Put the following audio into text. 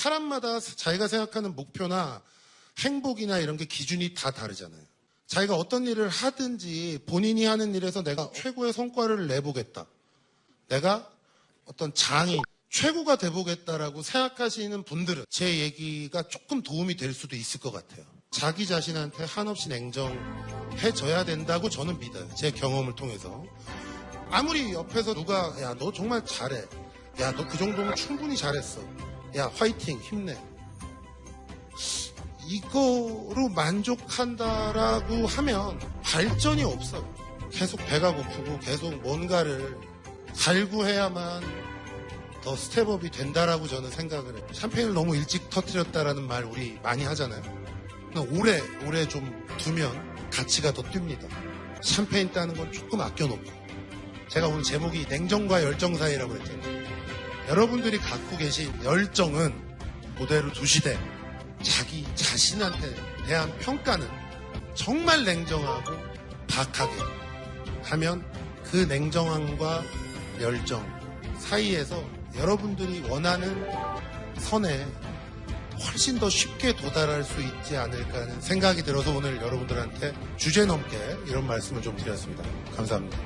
사람마다 자기가 생각하는 목표나 행복이나 이런 게 기준이 다 다르잖아요. 자기가 어떤 일을 하든지 본인이 하는 일에서 내가 최고의 성과를 내보겠다. 내가 어떤 장인, 최고가 돼보겠다라고 생각하시는 분들은 제 얘기가 조금 도움이 될 수도 있을 것 같아요. 자기 자신한테 한없이 냉정해져야 된다고 저는 믿어요. 제 경험을 통해서. 아무리 옆에서 누가, 야, 너 정말 잘해. 야, 너 그 정도면 충분히 잘했어. 야, 화이팅, 힘내. 이거로 만족한다라고 하면 발전이 없어요. 계속 배가 고프고 계속 뭔가를 갈구해야만 더 스텝업이 된다라고 저는 생각을 해요. 샴페인을 너무 일찍 터뜨렸다라는 말 우리 많이 하잖아요. 오래, 오래 좀 두면 가치가 더 뜁니다. 샴페인 따는 건 조금 아껴놓고. 제가 오늘 제목이 냉정과 열정 사이라고 했잖아요. 여러분들이 갖고 계신 열정은 그대로 두시되 자기 자신한테 대한 평가는 정말 냉정하고 박하게 하면 그 냉정함과 열정 사이에서 여러분들이 원하는 선에 훨씬 더 쉽게 도달할 수 있지 않을까 하는 생각이 들어서 오늘 여러분들한테 주제 넘게 이런 말씀을 좀 드렸습니다. 감사합니다.